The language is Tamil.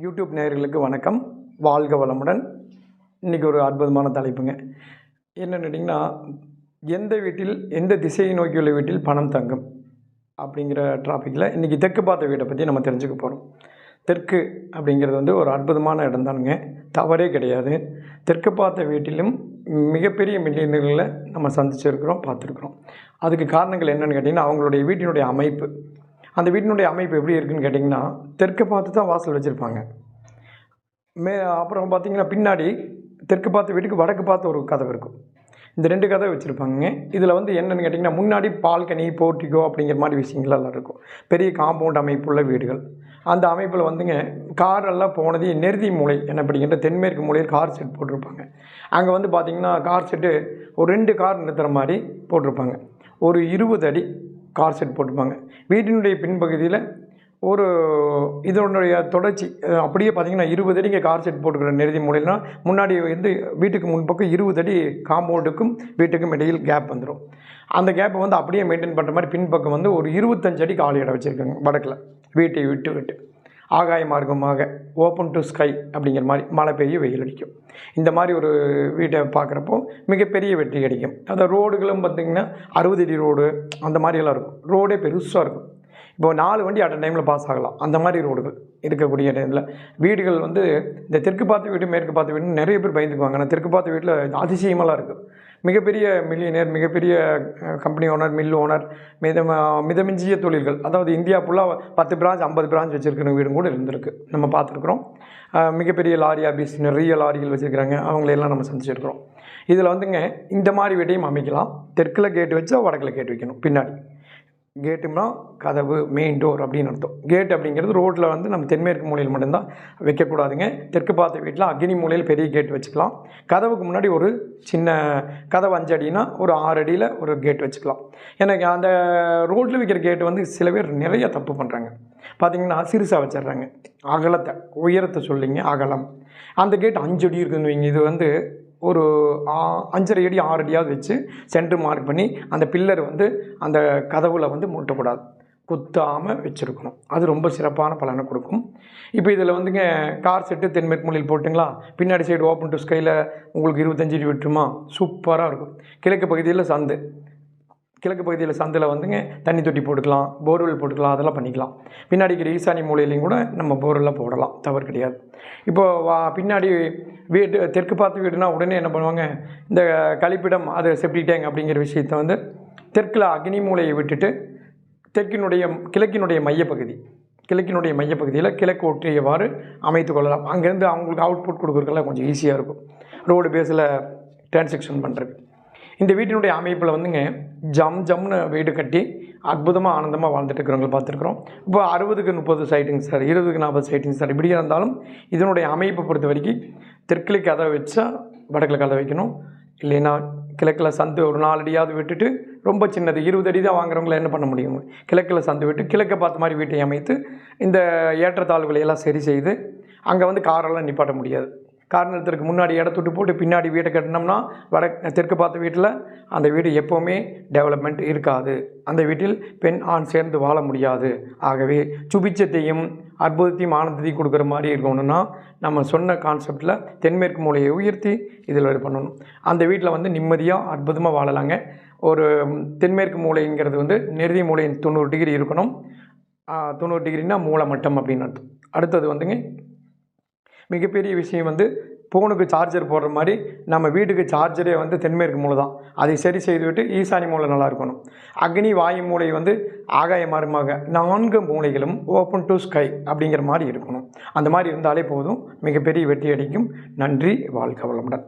யூடியூப் நேயர்களுக்கு வணக்கம். வாழ்க வளமுடன். இன்றைக்கி ஒரு அற்புதமான தலைப்புங்க. என்னென்னு கேட்டிங்கன்னா எந்த வீட்டில் எந்த திசையை நோக்கியுள்ள வீட்டில் பணம் தங்கும் அப்படிங்கிற ட்ராஃபிக்கில் இன்றைக்கி தெற்கு பார்த்த வீட்டை பற்றி நம்ம தெரிஞ்சுக்க போகிறோம் தெற்கு அப்படிங்கிறது வந்து ஒரு அற்புதமான இடம் தானுங்க. தவறே கிடையாது. தெற்கு பார்த்த வீட்டிலும் மிகப்பெரிய மில்லியனர்களை நம்ம சந்திச்சிருக்கிறோம் பார்த்துருக்குறோம். அதுக்கு காரணங்கள் என்னென்னு கேட்டிங்கன்னா அவங்களுடைய வீட்டினுடைய அமைப்பு. அந்த வீட்டினுடைய அமைப்பு எப்படி இருக்குன்னு கேட்டிங்கன்னா தெற்கு பார்த்து தான் வாசல் வச்சுருப்பாங்க. மே அப்புறம் பார்த்தீங்கன்னா பின்னாடி தெற்கு பார்த்த வீட்டுக்கு வடக்கு பார்த்து ஒரு கதவு இருக்கும். இந்த ரெண்டு கதவை வச்சுருப்பாங்க இதில் வந்து என்னென்னு கேட்டிங்கன்னா முன்னாடி பால்கனி போர்ட்டிகோ அப்படிங்கிற மாதிரி விஷயங்கள்லாம் இருக்கும். பெரிய காம்பவுண்ட் அமைப்புள்ள வீடுகள். அந்த அமைப்பில் வந்துங்க காரெல்லாம் போனது நெருதி மூலை அப்படிங்கிற தென்மேற்கு மூலையில் கார் செட் போட்டிருப்பாங்க. அங்கே வந்து பார்த்திங்கன்னா கார் செட்டு ஒரு ரெண்டு கார் நிறுத்துகிற மாதிரி போட்டிருப்பாங்க. ஒரு இருபது அடி கார் செட் போட்டுப்பாங்க. வீட்டினுடைய பின்பகுதியில் ஒரு இதனுடைய தொடர்ச்சி அப்படியே பார்த்தீங்கன்னா இருபது அடிங்க கார் செட் போட்டுக்கிற நெருதி மூலையில்னா முன்னாடி வந்து வீட்டுக்கு முன்பக்கம் இருபது அடி காம்பவுண்டுக்கும் வீட்டுக்கும் இடையில் கேப் வந்துடும் அந்த கேப்பை வந்து அப்படியே மெயின்டைன் பண்ணுற மாதிரி பின்பக்கம் வந்து ஒரு இருபத்தஞ்சு அடி காலி இடம் வச்சுருக்காங்க வடக்கில். வீட்டை விட்டு விட்டு. ஆகாய மார்க்கமாக ஓப்பன் டு ஸ்கை அப்படிங்கிற மாதிரி மழை பெய்ய வெயில் அடிக்கும். இந்த மாதிரி ஒரு வீட்டை பார்க்குறப்போ மிகப்பெரிய வெற்றி கிடைக்கும். அந்த ரோடுகளும் பார்த்திங்கன்னா அறுபது அடி ரோடு அந்த மாதிரியெல்லாம் இருக்கும். ரோடே பெருசாக இருக்கும். இப்போ நாலு வண்டி அட் டைமில் பாஸ் ஆகலாம். அந்த மாதிரி ரோடுகள் இருக்கக்கூடிய டைமில் வீடுகள் வந்து இந்த தெற்கு பார்த்த வீடு மேற்கு பார்த்த வீடு நிறைய பேர் பயந்துக்குவாங்க. ஆனால் தெற்கு பார்த்த வீட்டில் அதிசயமெல்லாம் இருக்குது மிகப்பெரிய மில்லியனர் மிகப்பெரிய கம்பெனி ஓனர் மில் ஓனர் மித மிதமிஞ்சிய தொழில்கள். அதாவது இந்தியா ஃபுல்லாக பத்து பிரான்ச் ஐம்பது பிரான்ச் வச்சுருக்கிற வீடும் கூட இருந்திருக்கு. நம்ம பார்த்துருக்குறோம். மிகப்பெரிய லாரி ஆஃபீஸ் நிறைய லாரிகள் வச்சுருக்கிறாங்க. அவங்களையெல்லாம் நம்ம சந்திச்சிருக்கிறோம். இதில் வந்துங்க இந்த மாதிரி வீட்டையும் அமைக்கலாம். தெற்கில் கேட்டு வச்சா வடக்கில் கேட்டு வைக்கணும். பின்னாடி. கேட்டும்னா கதவு மெயின் டோர் அப்படின்னு அர்த்தம். கேட் அப்படிங்கிறது ரோட்டில் வந்து நம்ம தென்மேற்கு மூலையில் மட்டும்தான் வைக்கக்கூடாதுங்க. தெற்கு பார்த்த வீட்டில் அக்னி மூலையில் பெரிய கேட் வச்சுக்கலாம். கதவுக்கு முன்னாடி ஒரு சின்ன கதவு அஞ்சு அடினா ஒரு ஆறு அடியில் ஒரு கேட் வச்சுக்கலாம். எனக்கு அந்த ரோட்டில் வைக்கிற கேட்டு வந்து சில பேர் நிறைய தப்பு பண்ணுறாங்க பார்த்தீங்கன்னா சிறுசாக வச்சிடுறாங்க. அகலத்தை உயரத்தை சொல்லிங்க அகலம். அந்த கேட் அஞ்சு அடி இருக்குதுன்னு வைங்க. இது வந்து ஒரு அஞ்சரை அடி ஆறு அடியாவது வச்சு சென்டர் மார்க் பண்ணி அந்த பில்லர் வந்து அந்த கதவுல வந்து மூட்டக்கூடாது. குத்தாமல் வச்சுருக்கணும். அது ரொம்ப சிறப்பான பலனை கொடுக்கும். இப்போ இதில் வந்துங்க கார் செட்டு தென்மேற்கு மூலையில் போட்டுங்களா? பின்னாடி சைடு ஓப்பன் டு ஸ்கையில் உங்களுக்கு இருபத்தஞ்சு அடி விட்டுருமா சூப்பராக இருக்கும். கிழக்கு பகுதியில் சந்து. கிழக்கு பகுதியில் சந்தில் வந்துங்க தண்ணி தொட்டி போட்டுக்கலாம் போர்வெல் போட்டுக்கலாம் அதெல்லாம் பண்ணிக்கலாம். பின்னாடி இருக்கிற ஈசானி மூலையிலையும் கூட நம்ம போர்வெல்லாம் போடலாம் தவறு கிடையாது. இப்போ வா பின்னாடி வீடு தெற்கு பார்த்து வீடுனா உடனே என்ன பண்ணுவாங்க இந்த கழிப்பிடம் அது செப்டி டேங்க் அப்படிங்கிற விஷயத்தை வந்து தெற்கில் அக்னி மூலையை விட்டுட்டு தெற்கினுடைய கிழக்கினுடைய மையப்பகுதி கிழக்கினுடைய மையப்பகுதியில் கிழக்கு ஒற்றியவாறு அமைத்து கொள்ளலாம். அங்கேருந்து அவங்களுக்கு அவுட்புட் கொடுக்குறதுக்கெல்லாம் கொஞ்சம் ஈஸியாக இருக்கும். ரோடு பேஸில் டிரான்சாக்ஷன் பண்ணுறது இந்த வீட்டினுடைய அமைப்பில் வந்துங்க ஜம் ஜம்னு வீடு கட்டி அற்புதமாக ஆனந்தமாக வாழ்ந்துட்டு இருக்கிறவங்க பார்த்துருக்குறோம். இப்போ அறுபதுக்கு முப்பது சைட்டுங்க சார் இருபதுக்கு நாற்பது சைட்டுங்க சார் இப்படியே இருந்தாலும் இதனுடைய அமைப்பை பொறுத்த வரைக்கும் தெற்கில் கதை வச்சா வடக்கில் கதை வைக்கணும். இல்லைன்னா கிழக்கில் சந்து ஒரு நாலு அடியாவது விட்டுட்டு ரொம்ப சின்னது இருபது அடி தான் வாங்குறவங்கள என்ன பண்ண முடியும்? கிழக்கில் சந்து விட்டு கிழக்கை பார்த்த மாதிரி வீட்டை அமைத்து இந்த ஏற்றத்தாழ்வுகளை எல்லாம் சரி செய்து அங்கே வந்து காரெல்லாம் நிப்பாட்ட முடியாது. கார் நிறுத்தத்துக்கு முன்னாடி இடத்துட்டு போட்டு பின்னாடி வீட்டை கட்டினோம்னா வட தெற்கு பார்த்த வீட்டில் அந்த வீடு எப்போவுமே டெவலப்மெண்ட் இருக்காது. அந்த வீட்டில் பெண் ஆண் சேர்ந்து வாழ முடியாது. ஆகவே சுபிச்சத்தையும் அற்புதத்தையும் ஆனந்தத்தையும் கொடுக்குற மாதிரி இருக்கணும்னா நம்ம சொன்ன கான்செப்டில் தென்மேற்கு மூலையை உயர்த்தி இதில் பண்ணணும். அந்த வீட்டில் வந்து நிம்மதியாக அற்புதமாக வாழலாங்க. ஒரு தென்மேற்கு மூலைங்கிறது வந்து நெருதி மூலையின் தொண்ணூறு டிகிரி இருக்கணும். தொண்ணூறு டிகிரினா மூளை மட்டம் அப்படின்னு அர்த்தம். அடுத்தது வந்துங்க மிகப்பெரிய விஷயம் வந்து ஃபோனுக்கு சார்ஜர் போடுற மாதிரி நம்ம வீட்டுக்கு சார்ஜரே வந்து தென்மேற்கு மூலை தான். அதை சரி செய்துவிட்டு ஈசானி மூலை நல்லா இருக்கணும். அக்னி வாயு மூலை வந்து ஆகாய மார்க்கமாக நான்கு மூலைகளும் ஓப்பன் டு ஸ்கை அப்படிங்கிற மாதிரி இருக்கணும். அந்த மாதிரி இருந்தாலே போதும். மிகப்பெரிய வெற்றி அடிக்கும். நன்றி வாழ்க வளமுடன்.